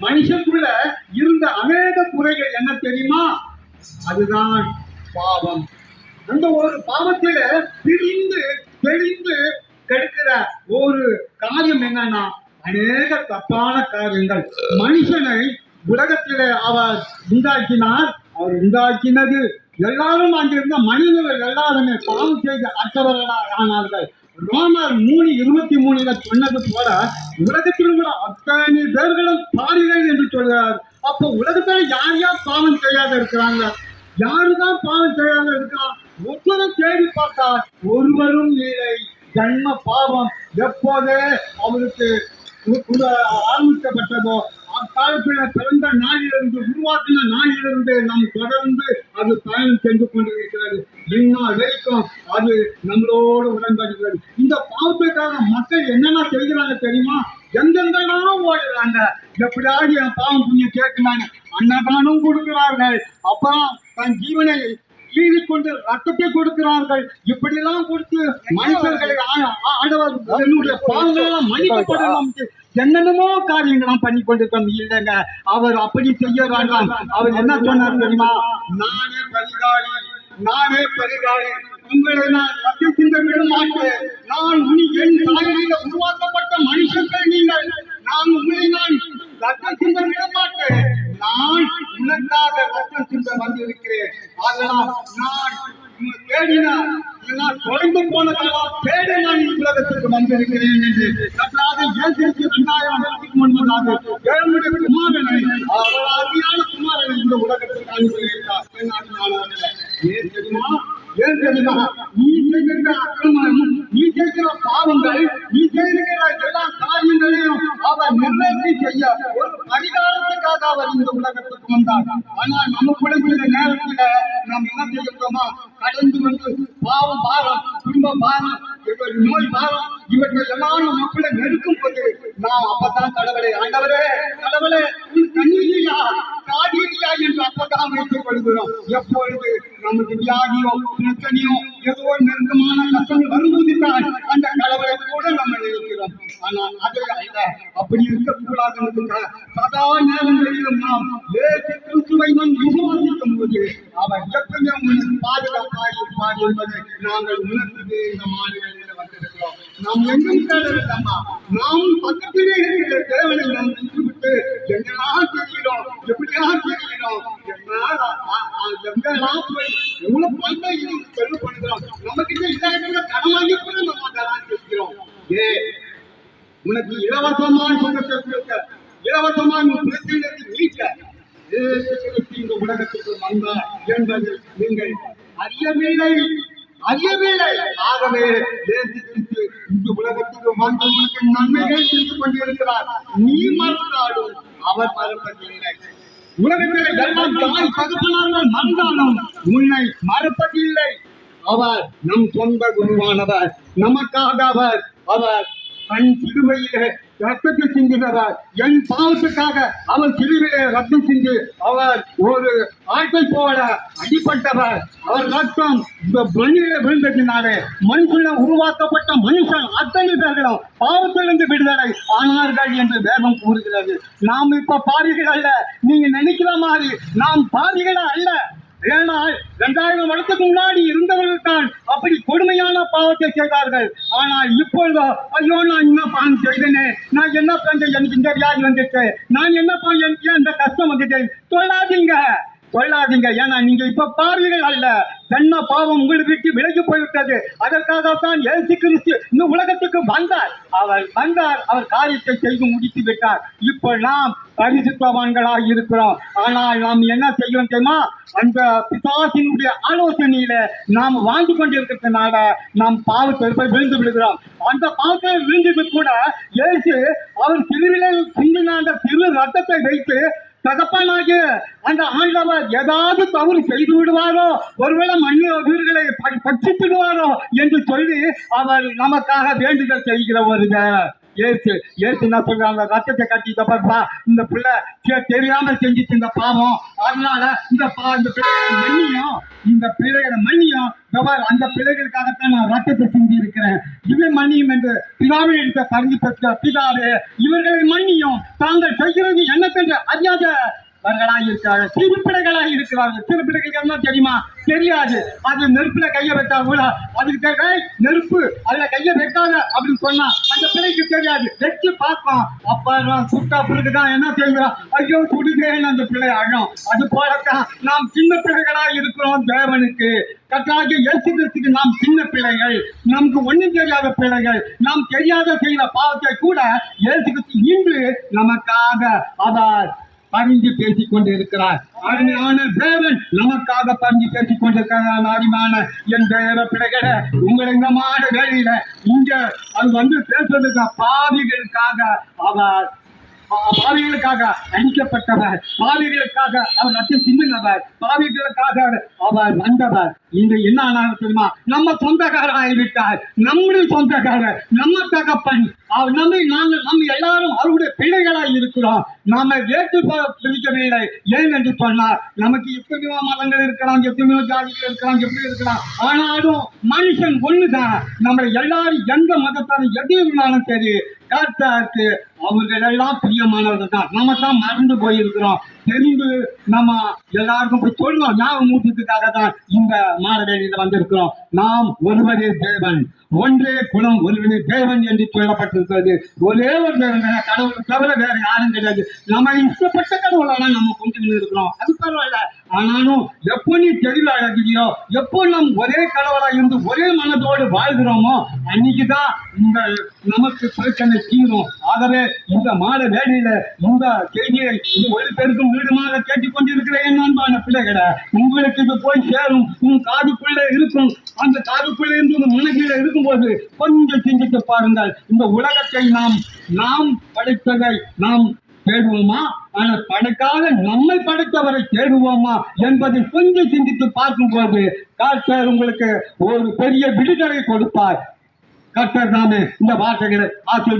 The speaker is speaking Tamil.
மனுஷனுக்குள்ள இருந்த அநேக குறைகள் என்ன தெரியுமா? அதுதான் பாவம். அந்த ஒரு பாவத்தில பிரிந்து தெளிந்து கெடுக்கிற ஒரு காரியம் என்னன்னா அநேக தப்பான காரியங்கள். மனுஷனை உலகத்திலே அவர் உண்டாக்கினார் அவர் உண்டாக்கினது. எல்லாரும் அங்கிருந்த மனிதர்கள் எல்லாருமே பாவம் செய்து அற்றவர்களாக ஆனார்கள். ரோமர் மூணு இருபத்தி மூணுல சொன்னது போல உலகத்தில் உள்ள அத்தனை பேர்களும் பாவிகள் என்று சொல்கிறார். அப்போ உலகத்துல யார் யார் பாவம் செய்யாத இருக்கிறாங்க? யாருதான் பாவம் செய்யாத இருக்கா ஒவ்வொரு தேடி பார்த்தா ஒருவரும் இல்லை. ஜன்ம பாவம் எப்போதே அவருக்கு ஆரம்பிக்கப்பட்டதோ அக்காலத்தில் பிறந்த நாளிலிருந்து உருவாக்கின நாளிலிருந்து நாம் தொடர்ந்து அது பயணம் சென்று கொண்டிருக்கிறது. இந்நாள் வரைக்கும் அது நம்மளோடு உடன்படுகிறது இந்த பாவத்துக்காக மக்கள் என்னென்ன செய்கிறாங்க தெரியுமா? எங்கெங்கெல்லாம் ஓடுறாங்க எப்படியாவது என் பாவம் புண்ணியம் கேட்கிறாங்க. அன்னதானம் கொடுக்கிறார்கள். அப்புறம் தன் ஜீவனை ஈடு கொண்டு ரத்தத்தை கொடுக்கிறார்கள். இப்படியெல்லாம் கொடுத்து மனுஷர்களை ஆண்டவர் என்னுடைய பாவங்கள் எல்லாம் மன்னிக்கப்படலாம் என்று என்னென்னமோ காரியங்களாம் பண்ணி கொண்டிருக்கோம். இல்லைங்க அவர் அப்படி செய்ய வேண்டாம் அவர் என்ன சொன்னார் தெரியுமா? நானே பரிகாரி நானே பரிகாரி. உங்களை நான் ரத்த சிந்த விட மாட்டேன் நான் உனி என் தாயில உருவாக்கப்பட்ட மனுஷர்கள் நீங்கள். நான் உங்களை நான் ரத்த சிந்த விட மாட்டேன் நான் உனக்காக ரத்தம் சிந்த வந்திருக்கிறேன். அதனால் நான் தேடினார் நான் தொலைந்து போனதெல்லாம் தேடி நான் உலகத்திற்கு வந்திருக்கிறேன் என்று கர்த்தராகிய இயேசுவுக்கு இரண்டாயிரம் வருடத்துக்கு முன்பதாக தேவனுடைய குமாரனை அவர் அருமையான குமாரனை இந்த உலகத்திற்கு அனுப்பியிருக்கிறார். ஏன் தெரியுமா? ஏன் தெரியுமா நீ செய்கிற அக்கிரமம் நீ செய்கிற பாவங்கள் நீ செய்கிற எல்லா காரியங்களையும் அவர் நிறைவேற்றி செய்ய ஒரு பரிகாரத்துக்காக அவர் இந்த உலகத்துக்கு வந்தார் ஆனால் நமக்குடன் சில நேரத்துல நாம் என்ன செய்கிறோமா கடந்து வந்து பாவம் பாரம் குடும்ப பாரம் இவர் நோய் பாரம் இவர்கள் எல்லாம் மக்களை நெருக்கும் போது நாம் அப்பதான் கடவுளை ஆண்டவரே கடவுளே உன் கண்ணீரியா காதீரியா என்று அப்பதான் வைத்துக் கொள்கிறோம். எப்பொழுது நமக்கு வியாதியோ பிரச்சனையோ ஏதோ நெருக்கமான கஷ்டங்கள் வரும்போது தான் அந்த கடவுளை கூட நம்ம நினைக்கிறோம். ஆனால் அது அல்ல அப்படி இருக்கக்கூடாது என்பதற்காக சதா நேரங்களிலும் நாம் ஏசு கிறிஸ்துவை நாம் விசுவாசிக்கும் போது அவர் எப்பவுமே உங்களுக்கு பாதுகாப்பாக இருப்பார் என்பதை நாங்கள் உணர்ந்து இந்த மாநிலத்தில் வந்திருக்கிறோம். நாம் எங்கும் தேடவில்லம்மா. நாம் பக்கத்திலே இருக்கிற தேவனை நாம் விட்டுவிட்டு எங்கெல்லாம் தெரிகிறோம் எப்படியாக தெரிகிறோம் எங்கெல்லாம் ஆ- ஆ- எங்கெல்லாம் போய் எவ்வளவு பணத்தை செலவு பண்ணுகிறோம் நமக்கிட்ட இல்லாத கடன் வாங்கி கூட நம்ம தரான் இருக்கிறோம். ஏ உனக்கு இலவசமாய் சுகத்தை இலவசமாய் உன் பிரச்சனைக்கு மீட்க இந்த உலகத்துக்கு வந்தார் என்பது நீங்கள் அறியவில்லை அறியவில்லை. ஆகவே இயேசு இந்த உலகத்துக்கு வந்து உனக்கு நன்மைகள் செய்து கொண்டிருக்கிறார். நீ மறந்தாலும் அவர் மறப்பதில்லை உலகத்தில் எல்லாம் தாய் தகப்பனார்கள் மறந்தாலும் உன்னை மறப்பதில்லை அவர் நம் சொந்த குருவானவர் நமக்காக அவர் அவர் தன் சிறுமையிலே ரத்தத்தை சிந்தினவர் என் பாவத்துக்காக அவர் சிறுமையிலே ரத்தம் சிந்தி அவர் ஒரு ஆட்டை போல அடிப்பட்டவர் அவர் ரத்தம் இந்த மண்ணிலே விழுந்ததினாலே மனுஷன உருவாக்கப்பட்ட மனுஷன் அத்தனை பேர்களும் பாவத்திலிருந்து விடுதலை ஆனார்கள் என்று வேதம் கூறுகிறது. நாம் இப்ப பாவிகள் அல்ல. நீங்க நினைக்கிற மாதிரி நாம் பாவிகள் அல்ல. ஏனால் இரண்டாயிரம் வருடத்துக்கு முன்னாடி இருந்தவர்கள் தான் அப்படி கொடுமையான பாவத்தை செய்தார்கள். ஆனால் இப்பொழுதோ ஐயோ நான் என்ன பாவம் செய்தேனே? நான் என்ன பண்ணேன் எனக்கு இந்த வியாதி வந்துச்சு. நான் என்ன பண்ண எனக்கு இந்த கஷ்டம் வந்துட்டேன் சொல்லாதீங்க சொல்லாதீங்க ஏன்னா நீங்க இப்ப பார்வைகள் அல்ல. சென்ன பாவம் உங்களை விட்டு விலகி போய்விட்டது. அதற்காகத்தான் ஏசு கிறிஸ்து இந்த உலகத்துக்கு வந்தார். அவர் வந்தார் அவர் காரியத்தை செய்து முடித்து விட்டார். இப்போ நாம் பரிசுத்தவான்களாக இருக்கிறோம். ஆனால் நாம் என்ன செய்யணும் தெரியுமா? அந்த பிசாசினுடைய ஆலோசனையில நாம் வாழ்ந்து கொண்டிருக்கிறதுனால நாம் பாவத்தை போய் விழுந்து விடுகிறோம். அந்த பாவத்தை விழுந்தது கூட ஏசு அவர் சிறுவிலை சிந்தின அந்த சிறு ரத்தத்தை வைத்து தகப்பனாகிய அந்த ஆண்டவர் ஏதாவது தவறு செய்து விடுவாரோ ஒருவேளை மண்ணு உயிர்களை பட்சித்துடுவாரோ என்று சொல்லி அவர் நமக்காக வேண்டுதல் செய்கிற ஒரு ஏசு ஏசு என்ன சொல்றாங்க ரத்தத்தை கட்டிட்ட பாப்பா இந்த பிள்ளை தெரியாம செஞ்சுச்சு இந்த பாவம். அதனால இந்த பா இந்த பிள்ளையோட மன்னியும் இந்த பிள்ளையோட மன்னியும் அந்த பிள்ளைகளுக்காகத்தான் நான் ரத்தத்தை சிந்தி இருக்கிறேன் இவை மன்னியும் என்று பிதாவை எடுத்த பரிந்து பெற்ற பிதாவே இவர்களை மன்னியும். தாங்கள் செய்கிறது என்னத்தென்று அறியாத வர்களாய் இருக்கிறார்கள் சிறு இருக்கிறார்கள் திருப்பிடர்கள் என்ன தெரியுமா? தெரியாது. அது நெருப்புல கைய வைத்தா கூட அதுக்கு தேவை நெருப்பு. அதுல கைய வைக்காத அப்படின்னு சொன்னா அந்த பிள்ளைக்கு தெரியாது. வச்சு பார்ப்போம் அப்பா சுட்டா பிள்ளைக்குதான் என்ன செய்கிறோம் ஐயோ சுடுதேன்னு அந்த பிள்ளை அழும். அது போலத்தான் நாம் சின்ன பிள்ளைகளா இருக்கிறோம் தேவனுக்கு. கட்டாக எழுத்துக்கிறதுக்கு நாம் சின்ன பிள்ளைகள். நமக்கு ஒண்ணும் தெரியாத பிள்ளைகள். நாம் தெரியாத செய்யற பாவத்தை கூட எழுத்துக்கிறது இன்று நமக்காக அவர் பரிந்து பேசிக் கொண்டிருக்கிறார் அருமையான தேவன் நமக்காக பறிஞ்சு பேசிக் கொண்டிருக்கிறான் அருமையான என் தேவ பிள்ளைகள உங்களை இந்த வேலையில இங்க அது வந்து பேசுறதுக்கு பாவிகளுக்காக அவர் பா- பாவிகளுக்காக அழிக்கப்பட்டவர் பாவிகளுக்காக அவர் ரத்தம் சிந்தினவர். பாவிகளுக்காக அவர் வந்தவர். இன்று என்ன ஆனாலும் தெரியுமா? நம்ம சொந்தக்காரர் ஆகிவிட்டார் நம்முடைய சொந்தக்காரர் நம்ம தகப்பன். நம்மை நாங்கள் நம்ம எல்லாரும் அவருடைய பிள்ளைகளாய் இருக்கிறோம். நாம வேட்டு பிரிக்கவில்லை. ஏன் என்று சொன்னார் நமக்கு எத்தனையோ மதங்கள் இருக்கலாம் எத்தனையோ ஜாதிகள் இருக்கலாம் எப்படி இருக்கலாம். ஆனாலும் மனுஷன் ஒண்ணுதான். நம்மளை எல்லாரும் எந்த மதத்தாலும் எது இருந்தாலும் சரி கர்த்தருக்கு அவர்கள் எல்லாம் பிரியமானவர்கள் தான். நம்ம தான் மறந்து போயிருக்கிறோம். தெரிந்து நம்ம எல்லாருக்கும் போய் சொல்லணும் ஞாபகம் ஊட்டத்துக்காக தான் இந்த மாணவர்களில் வந்திருக்கிறோம். நாம் ஒருவரே தேவன். ஒன்றே குலம் ஒருவனே தேவன் என்று இருக்கிறது. ஒரே ஒரு தான். கடவுள் தவிர வேற யாரும் கிடையாது. நம்ம இஷ்டப்பட்ட கடவுளெல்லாம் நம்ம கொண்டு இருக்கிறோம். அது பரவாயில்ல. ஆனாலும் எப்போ நீ தெளிவு அழகிறியோ எப்போ நாம் ஒரே கடவுளாக இருந்து ஒரே மனதோடு வாழ்கிறோமோ அன்னைக்குதான் இந்த நமக்கு பிரச்சனை தீரும். ஆகவே இந்த மாத வேலையில இந்த செய்தியை இது ஒரு பெருக்கும் வீடுமாக கேட்டுக்கொண்டிருக்கிறேன் அன்பான பிள்ளைகளை. உங்களுக்கு இது போய் சேரும். உன் காதுக்குள்ளே இருக்கும். அந்த காதுக்குள்ளே இருந்து உன் மனதில் இருக்கும்போது கொஞ்சம் சிந்தித்து பாருங்கள். இந்த உலகத்தை நாம் நாம் படைத்ததை நாம் தேடுவோமா ஆனால் படைக்காக நம்மை படைத்தவரை தேடுவோமா என்பதை கொஞ்சம் சிந்தித்து பார்க்கும்போது கர்த்தர் உங்களுக்கு ஒரு பெரிய விடுதலை கொடுப்பார். கர்த்தர் தாமே இந்த வார்த்தைகளை ஆசிரியர்